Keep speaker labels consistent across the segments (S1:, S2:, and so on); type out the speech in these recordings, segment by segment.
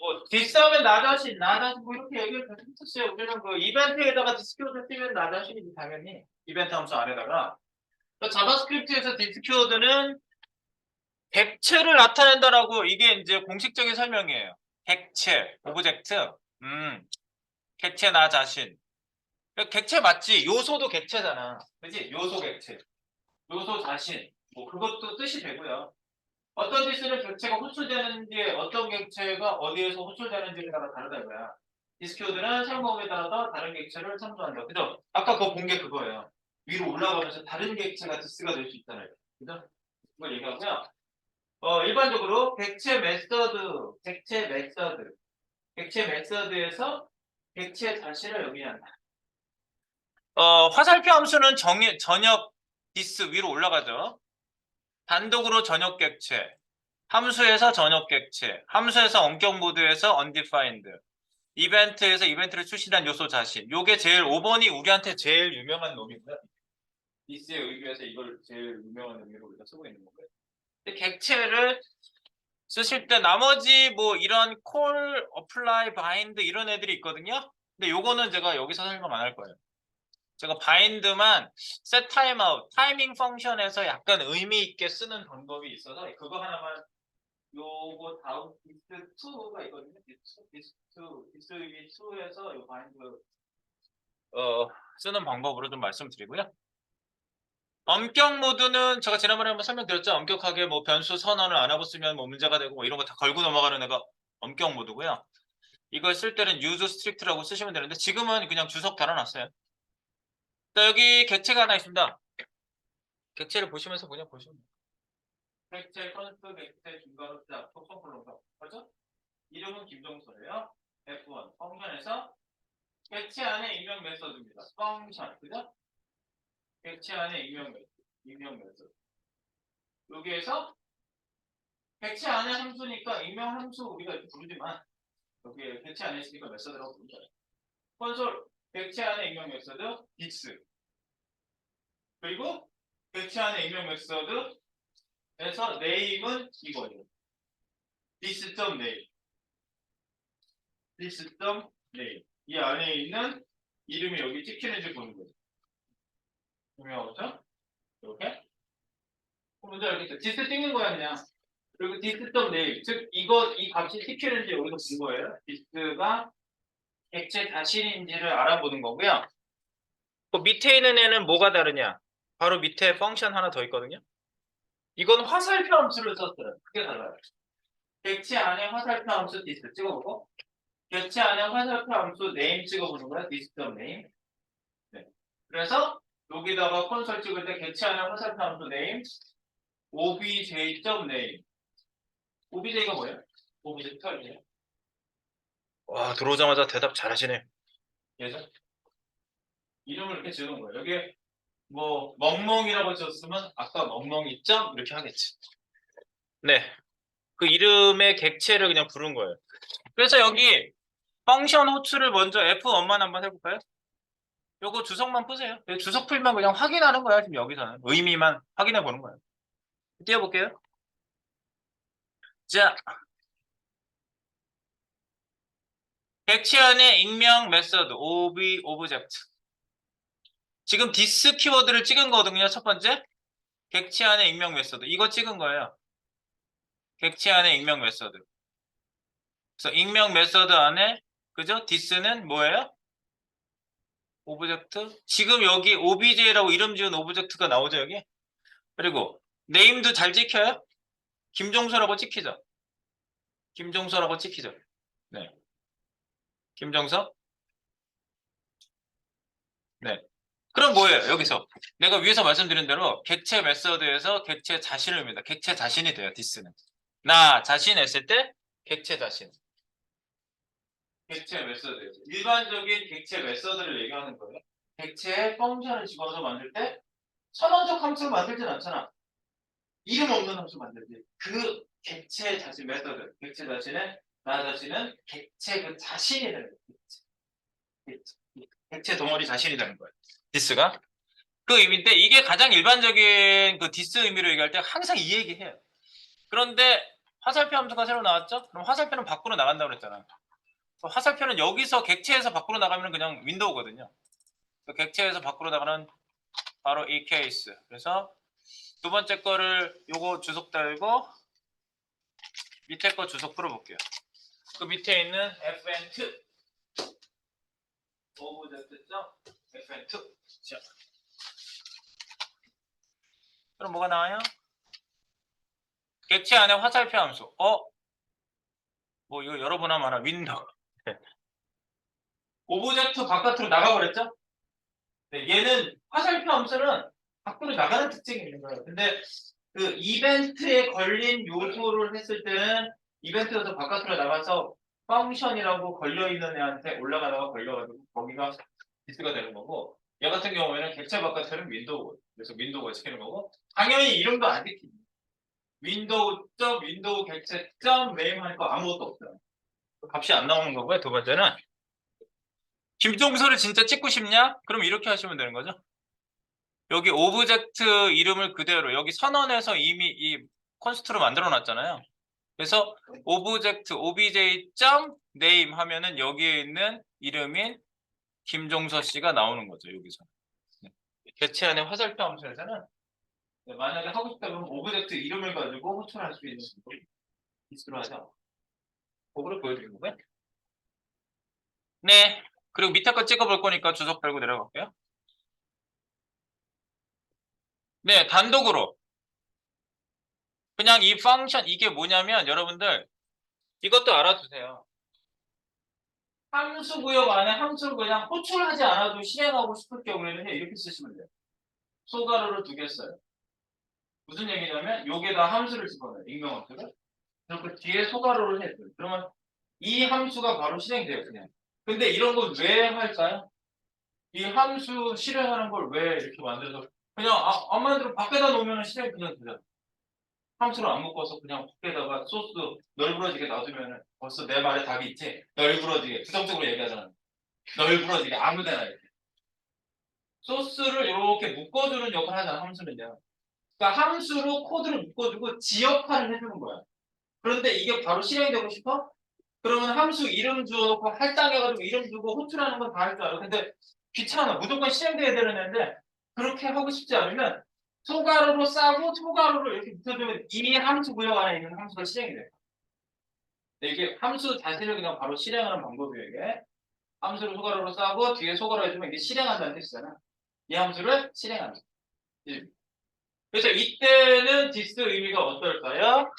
S1: 뭐 디스하면 나 자신, 나 자신 뭐 이렇게 얘기를 계속 했었어요. 우리는 그 이벤트에다가 디스키워드 쓰면 나 자신이지 당연히 이벤트 함수 안에다가 그 자바스크립트에서 디스키워드는 객체를 나타낸다라고 이게 이제 공식적인 설명이에요. 객체, 오브젝트, 음, 객체 나 자신. 그 객체 맞지? 요소도 객체잖아. 그지? 요소 객체. 요소 자신. 뭐 그것도 뜻이 되고요. 어떤 디스는 객체가 호출되는지 어떤 객체가 어디에서 호출되는지에 따라 다르다 이거야. 디스키워드는 사용법에 따라서 다른 객체를 참조한다. 그죠? 아까 그거 본 게 그거예요. 위로 올라가면서 다른 객체가 디스가 될 수 있다는 거예요. 그죠? 그걸 얘기하고요. 어, 일반적으로 객체 메서드, 객체 메서드, 객체 메서드에서 객체 자신을 의미한다. 어, 화살표 함수는 정의, 전역 디스 위로 올라가죠. 단독으로 전역 객체, 함수에서 전역 객체, 함수에서 원격 모드에서 undefined, 이벤트에서 이벤트를 출시한 요소 자신. 요게 제일 5번이 우리한테 제일 유명한 놈이고요. 디스에 의미해서 이걸 제일 유명한 의미로 우리가 쓰고 있는 거고요. 근데 객체를 쓰실 때 나머지 뭐 이런 콜, 어플라이, 바인드 이런 애들이 있거든요. 근데 요거는 제가 여기서 설명 안 할 거예요. 제가 바인드만 set timeout, 타이밍 펑션에서 약간 의미 있게 쓰는 방법이 있어서 그거 하나만 요거 다음 디스 2가 있거든요. 디스 2, 디스 2, 디스 2에서 요 바인드 어 쓰는 방법으로 좀 말씀드리고요. 엄격 모드는 제가 지난번에 한번 설명드렸죠. 엄격하게 뭐 변수 선언을 안 하고 쓰면 뭐 문제가 되고 뭐 이런 거 다 걸고 넘어가는 애가 엄격 모드고요. 이걸 쓸 때는 use strict라고 쓰시면 되는데 지금은 그냥 주석 달아놨어요. 자, 여기 객체가 하나 있습니다. 객체를 보시면서 그냥 보시면 돼요. 객체, 컨스트, 객체, 중괄호, 자, 속성 콜론가. 그렇죠? 이름은 김종서예요. F1 펑션에서 객체 안에 입력 메서드입니다. 펑션, 그죠? 객체 안에 입력 메서드, 입력 메서드. 여기에서 객체 안에 함수니까 입력 함수 우리가 부르지만 여기 객체 안에 있으니까 메서드라고 부르죠. 콘솔 객체 안에 입력 메서드 디스 그리고 객체 안에 입력 메서드 에서 네임은 이거예요. this.name this.name 이 안에 있는 이름이 여기 찍히는지 보는 거예요. 분명하죠? 이렇게 먼저 알겠죠? 디스 찍는 거야 그냥 그리고 디스.name 즉 이거 이 값이 찍히는지 여기서 본 거예요. 디스가 객체 자신인지를 알아보는 거고요. 그 밑에 있는 애는 뭐가 다르냐? 바로 밑에 펑션 하나 더 있거든요. 이건 화살표 함수를 썼어요. 그게 달라요. 객체 안에 화살표 함수 디스 찍어보고 객체 안에 화살표 함수 name 찍어보는 거야. 디스.name. 네. 그래서 여기다가 콘솔 찍을 때 객체 안에 화살표 함수 name obj.name obj가 뭐예요? object 아니에요? 와 들어오자마자 대답 잘하시네. 예전 이름을 이렇게 지은 거예요. 여기에 뭐 멍멍이라고 지었으면 아까 멍멍이 점 이렇게 하겠지. 네, 그 이름의 객체를 그냥 부른 거예요. 그래서 여기 펑션 호출을 먼저 F1만 한번 해볼까요? 요거 주석만 푸세요. 이 주석 풀면 그냥 확인하는 거야 지금 여기서는 의미만 확인해 보는 거예요. 띄워볼게요. 자, 객체 안에 익명 메서드 ob 오브젝트 지금 디스 키워드를 찍은 거거든요. 첫 번째. 객체 안에 익명 메서드. 이거 찍은 거예요. 객체 안에 익명 메서드. 그래서 익명 메서드 안에 그죠? 디스는 뭐예요? 오브젝트? 지금 여기 obj라고 이름 지은 오브젝트가 나오죠 여기? 그리고 네임도 잘 찍혀요? 김종서라고 찍히죠? 김종서라고 찍히죠? 네. 김정석? 네. 그럼 뭐예요? 여기서 내가 위에서 말씀드린 대로 객체 메서드에서 객체 자신을 의미다. 객체 자신이 돼요. 디스는. 나 자신 했을 때 객체 자신. 객체 메서드에서 일반적인 객체 메서드를 얘기하는 거예요. 객체에 펑션을 집어서 만들 때 선언적 함수를 만들진 않잖아. 이름 없는 함수 만들지. 그 객체 자신 메서드, 객체 자신의 나 자신은 객체 그 자신이 되는 거예요. 객체. 객체 덩어리 자신이 되는 거예요. 디스가. 그 의미인데 이게 가장 일반적인 그 디스 의미로 얘기할 때 항상 이 얘기 해요. 그런데 화살표 함수가 새로 나왔죠? 그럼 화살표는 밖으로 나간다고 그랬잖아. 그럼 화살표는 여기서 객체에서 밖으로 나가면 그냥 윈도우거든요. 그 객체에서 밖으로 나가는 바로 이 케이스. 그래서 두 번째 거를 요거 주석 달고 밑에 거 주석 풀어볼게요. 그 밑에 있는 fn2 오브젝트점 fn2 자. 그럼 뭐가 나와요? 객체 안에 화살표 함수. 어? 뭐 이거 여러분 하면 알아. 윈도우. 오브젝트 바깥으로 나가버렸죠? 네, 얘는 화살표 함수는 밖으로 나가는 특징이 있는 거예요. 근데 그 이벤트에 걸린 요소를 했을 때는 이벤트에서 바깥으로 나가서 펑션이라고 걸려있는 애한테 올라가다가 걸려가지고 거기가 디스가 되는 거고 얘 같은 경우에는 객체 바깥에는 윈도우 그래서 윈도우가 시키는 거고 당연히 이름도 안 지키죠. 윈도우 점 윈도우 객체 점 네임 하니까 아무것도 없어요. 값이 안 나오는 거고요. 두 번째는 김종서를 진짜 찍고 싶냐? 그럼 이렇게 하시면 되는 거죠. 여기 오브젝트 이름을 그대로 여기 선언에서 이미 이 콘스트로 만들어 놨잖아요. 그래서 오브젝트 obj 점 name 하면은 여기에 있는 이름인 김종서 씨가 나오는 거죠. 여기서. 네. 개체 안에 화살표 함수에서는 네, 만약에 하고 싶다면 오브젝트 이름을 가지고 호출할 수 있는 걸 디스로 하죠. 그거를 보여드린 거고요. 네. 그리고 밑에 거 찍어볼 거니까 주석 달고 내려갈게요. 네, 단독으로. 그냥 이 펑션, 이게 뭐냐면 여러분들 이것도 알아두세요. 함수 구역 안에 함수를 그냥 호출하지 않아도 실행하고 싶을 경우에는 이렇게 쓰시면 돼요. 소가로를 두 개 써요. 무슨 얘기냐면 여기다 함수를 집어넣어요. 익명 함수를. 그리고 그 뒤에 소가로를 해줘요. 그러면 이 함수가 바로 실행돼요. 그냥. 근데 이런 걸왜 할까요? 이 함수 실행하는 걸 왜 이렇게 만들어서 그냥 아, 안 만들어 밖에다 놓으면 실행 그냥 되잖아. 함수를 안 묶어서 그냥 밖에다가 소스 널브러지게 놔두면 벌써 내 말에 답이 있지. 널브러지게 부정적으로 얘기하잖아. 널브러지게 아무데나 이렇게. 소스를 이렇게 묶어주는 역할을 하잖아 함수는요. 그러니까 함수로 코드를 묶어주고 지역화를 해주는 거야. 그런데 이게 바로 실행되고 싶어? 그러면 함수 이름 주어놓고 할당해가지고 이름 주고 호출하는 건 다 할 줄 알아. 근데 귀찮아. 무조건 실행돼야 되는 애인데 그렇게 하고 싶지 않으면 소가로로 싸고 소가로로 이렇게 붙여주면 이 함수 구역 안에 있는 함수가 실행이 돼. 근데 이게 함수 자체를 그냥 바로 실행하는 방법이에요. 이게 함수를 소가로로 싸고 뒤에 소가로 해주면 이게 실행한다는 뜻이잖아. 이 함수를. 예. 그래서 이때는 디스 의미가 어떨까요?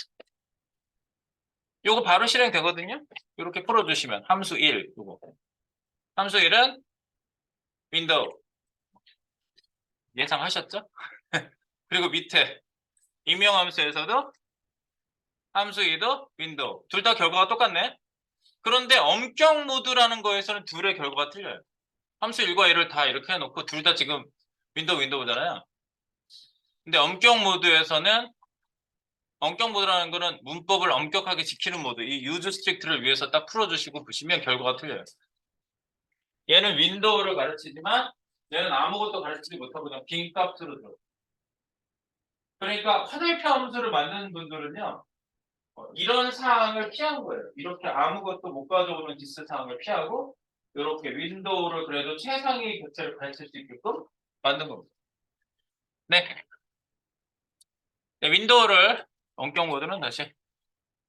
S1: 요거 바로 실행되거든요. 이렇게 풀어주시면 함수 1 요거 함수 1은 윈도우 예상하셨죠? 그리고 밑에 익명 함수에서도 함수 2도 윈도우 둘 다 결과가 똑같네. 그런데 엄격 모드라는 거에서는 둘의 결과가 틀려요. 함수 1과 1을 다 이렇게 해놓고 둘 다 지금 윈도우 윈도우잖아요. 근데 엄격 모드에서는 엄격 모드라는 거는 문법을 엄격하게 지키는 모드, 이 유즈 스트릭트를 위해서 딱 풀어주시고 보시면 결과가 틀려요. 얘는 윈도우를 가르치지만 얘는 아무것도 가르치지 못하고 그냥 빈 값으로 들어. 그러니까 화살표 함수를 만드는 분들은요, 어, 이런 사항을 피한 거예요. 이렇게 아무것도 못 가져오는 디스 사항을 피하고, 이렇게 윈도우를 그래도 최상위 객체를 가르칠 수 있게끔 만든 겁니다. 네. 네 윈도우를 원격 모드는 다시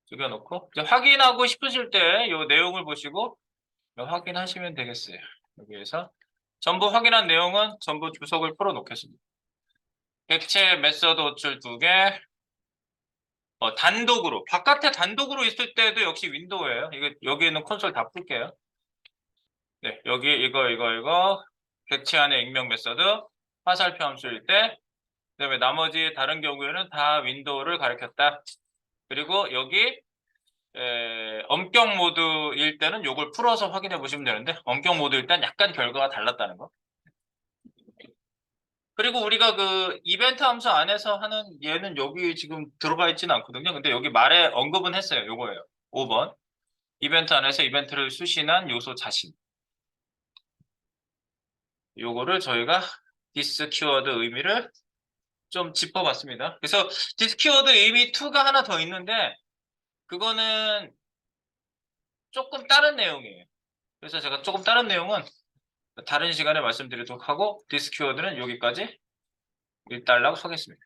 S1: 죽여놓고 확인하고 싶으실 때 이 내용을 보시고 확인하시면 되겠어요. 여기에서 전부 확인한 내용은 전부 주석을 풀어 놓겠습니다. 객체 메서드 호출 두 개, 어, 단독으로 바깥에 단독으로 있을 때도 역시 윈도우예요. 이거 여기 있는 콘솔 다 풀게요. 네, 여기 이거 이거 이거 객체 안에 익명 메서드 화살표 함수일 때 그다음에 나머지 다른 경우에는 다 윈도우를 가리켰다. 그리고 여기 에, 엄격 모드일 때는 이걸 풀어서 확인해 보시면 되는데 엄격 모드일 땐 약간 결과가 달랐다는 거. 그리고 우리가 그 이벤트 함수 안에서 하는 얘는 여기 지금 들어가 있지는 않거든요. 근데 여기 말에 언급은 했어요. 요거예요. 5번. 이벤트 안에서 이벤트를 수신한 요소 자신. 요거를 저희가 디스 키워드 의미를 좀 짚어봤습니다. 그래서 디스 키워드 의미 2가 하나 더 있는데 그거는 조금 다른 내용이에요. 그래서 제가 조금 다른 내용은 다른 시간에 말씀드리도록 하고 디스 키워드는 여기까지 일단락 하겠습니다.